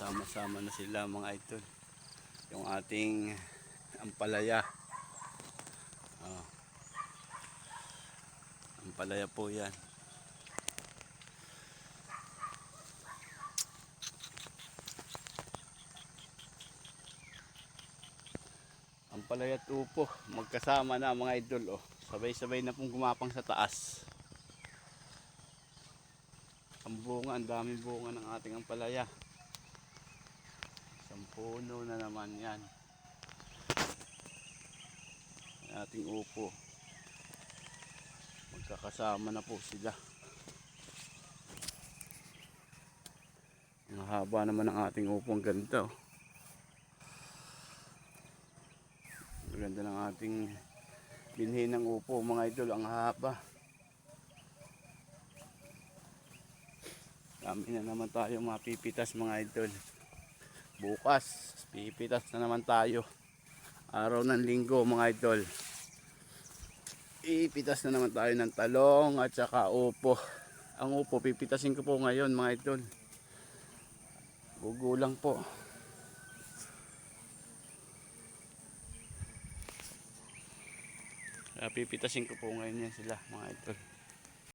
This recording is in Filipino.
Sama-sama na sila mga idol. Yung ating ampalaya. Oh. Ampalaya po yan. Ampalaya at upo. Magkasama na mga idol. Oh. Sabay-sabay na pong gumapang sa taas. Ang bunga, ang daming bunga ng ating ampalaya. Isang puno na naman yan. Ating upo. Magkakasama na po sila. Ang haba naman ng ating upo. Ang ganda oh. Ng ating binhi ng upo mga idol. Ang haba. Dami na naman tayo mapipitas mga idol. Bukas, pipitas na naman tayo. Araw ng linggo mga idol. Ipitas na naman tayo ng talong at saka upo. Ang upo, pipitasin ko po ngayon mga idol. Gugulang po. Pipitasin ko po ngayon yan sila mga idol.